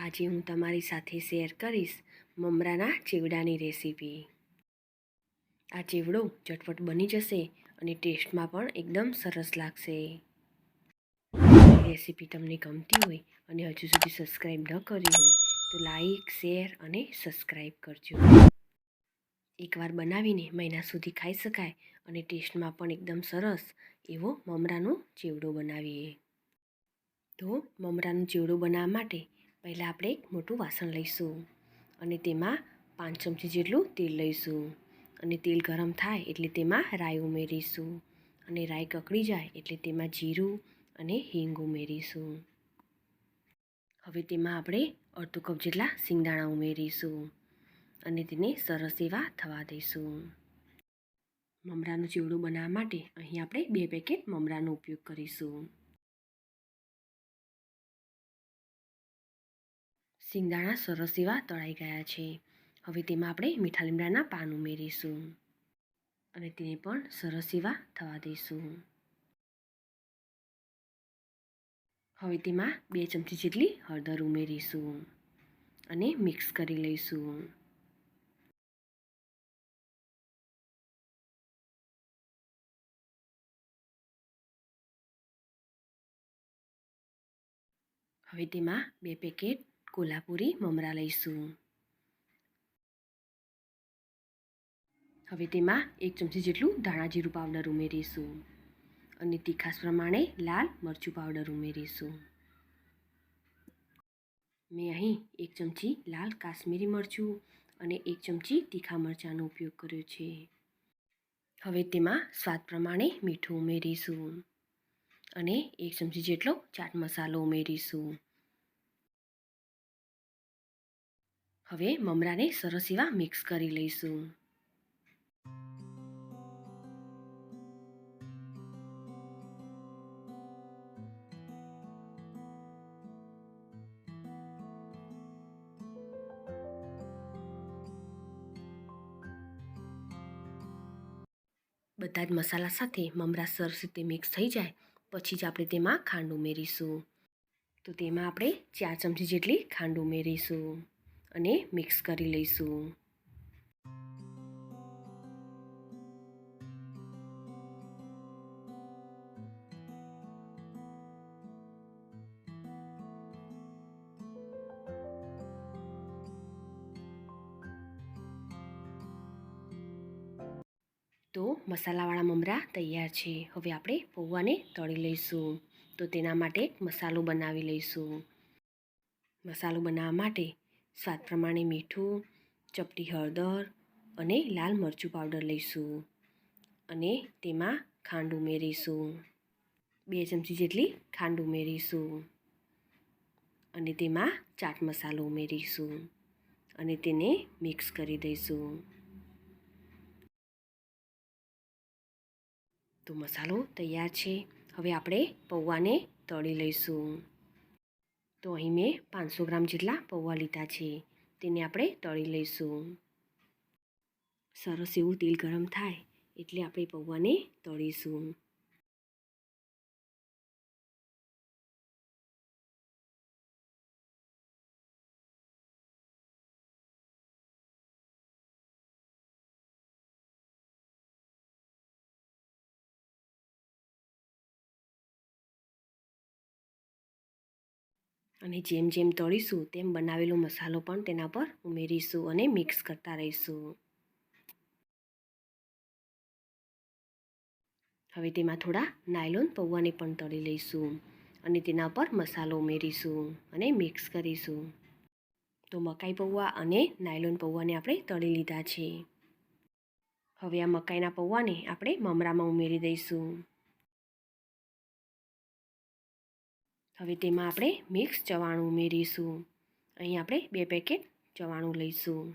આજે હું તમારી સાથે શેર કરીશ મમરાના ચેવડાની રેસીપી. આ ચેવડો ચટપટ બની જશે અને ટેસ્ટમાં પણ એકદમ સરસ લાગશે. રેસીપી તમને ગમતી હોય અને હજુ સુધી સબસ્ક્રાઈબ ન કરી હોય તો લાઈક, શેર અને સબસ્ક્રાઈબ કરજો. એકવાર બનાવીને મહિના સુધી ખાઈ શકાય અને ટેસ્ટમાં પણ એકદમ સરસ એવો મમરાનો ચેવડો બનાવીએ. તો મમરાનો ચેવડો બનાવવા માટે પહેલાં આપણે એક મોટું વાસણ લઈશું અને તેમાં પાંચ ચમચી જેટલું તેલ લઈશું. અને તેલ ગરમ થાય એટલે તેમાં રાઈ ઉમેરીશું. અને રાઈ કકડી જાય એટલે તેમાં જીરું અને હિંગ ઉમેરીશું. હવે તેમાં આપણે અડધો કપ જેટલા સિંગદાણા ઉમેરીશું અને તેને સરસ એવા થવા દઈશું. મમરાનું ચીવડું બનાવવા માટે અહીં આપણે બે પેકેટ મમરાનો ઉપયોગ કરીશું. સિંગદાણા સરસ એવા તળાઈ ગયા છે. હવે તેમાં આપણે મીઠા લીમડાના પાન ઉમેરીશું. અને તેને પણ સરસ એવા થવા દઈશું. હવે તેમાં બે ચમચી જેટલી હળદર ઉમેરીશું અને મિક્સ કરી લઈશું. હવે તેમાં બે પેકેટ કોલ્હાપુરી મમરા લઈશું હવે તેમાં એક ચમચી જેટલું ધાણા જીરું પાવડર ઉમેરીશું અને તીખાસ પ્રમાણે લાલ મરચું પાવડર ઉમેરીશું મેં અહીં એક ચમચી લાલ કાશ્મીરી મરચું અને એક ચમચી તીખા મરચાંનો ઉપયોગ કર્યો છે હવે તેમાં સ્વાદ પ્રમાણે મીઠું ઉમેરીશું અને એક ચમચી જેટલો ચાટ મસાલો ઉમેરીશું હવે મમરાને સરસ એવા મિક્સ કરી લઈશું. બધા જ મસાલા સાથે મમરા સરસ રીતે મિક્સ થઈ જાય, પછી જ આપણે તેમાં ખાંડ ઉમેરીશું. તો તેમાં આપણે ચાર ચમચી જેટલી ખાંડ ઉમેરીશું. અને મિક્સ કરી લઈશું. તો મસાલાવાળા મમરા તૈયાર છે. હવે આપણે પૌવાને તળી લઈશું. તો તેના માટે મસાલો બનાવી લઈશું. મસાલો બનાવવા માટે સ્વાદ પ્રમાણે મીઠું, ચપટી હળદર અને લાલ મરચું પાવડર લઈશું અને તેમાં ખાંડ ઉમેરીશું. બે ચમચી જેટલી ખાંડ ઉમેરીશું અને તેમાં ચાટ મસાલો ઉમેરીશું અને તેને મિક્સ કરી દઈશું. તો મસાલો તૈયાર છે. હવે આપણે પૌવાને તળી લઈશું. તો અહીં મેં પાંચસો ગ્રામ જેટલા પૌવા લીધા છે. તેને આપણે તળી લઈશું. સરસ એવું તેલ ગરમ થાય એટલે આપણે પૌવાને તળીશું. અને જેમ જેમ તળીશું, તેમ બનાવેલો મસાલો પણ તેના પર ઉમેરીશું અને મિક્સ કરતા રહીશું. હવે તેમાં થોડા નાયલોન પૌવાને પણ તળી લઈશું અને તેના પર મસાલો ઉમેરીશું અને મિક્સ કરીશું. તો મકાઈ પૌવા અને નાયલોન પૌવાને આપણે તળી લીધા છે. હવે આ મકાઈના પૌવાને આપણે મમરામાં ઉમેરી દઈશું. હવે તેમાં આપણે મિક્સ ચવાણું ઉમેરીશું. અહીં આપણે બે પેકેટ ચવાણું લઈશું.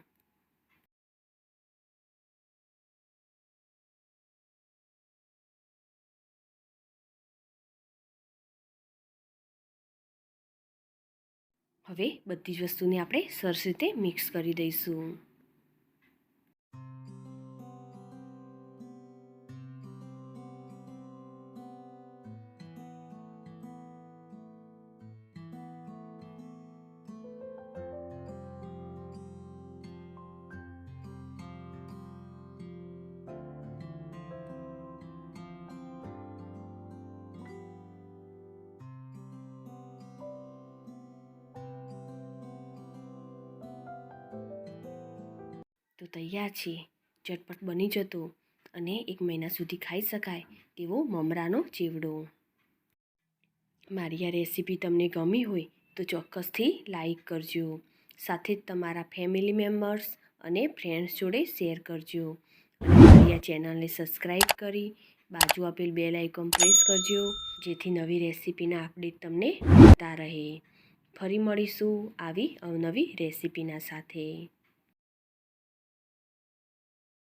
હવે બધી જ વસ્તુને આપણે સરસ રીતે મિક્સ કરી દઈશું. તો તૈયાર છે. ઝટપટ બની જતો અને એક મહિના સુધી ખાઈ શકાય તેવો મમરાનો ચેવડો. મારી આ રેસીપી તમને ગમી હોય તો ચોક્કસથી લાઈક કરજો. સાથે જ તમારા ફેમિલી મેમ્બર્સ અને ફ્રેન્ડ્સ જોડે શેર કરજો. મારી આ ચેનલને સબસ્ક્રાઈબ કરી બાજુ આપેલ બેલ આઇકોન પ્રેસ કરજો, જેથી નવી રેસીપીના અપડેટ તમને મળતા રહે. ફરી મળીશું આવી અવનવી રેસીપીના સાથે.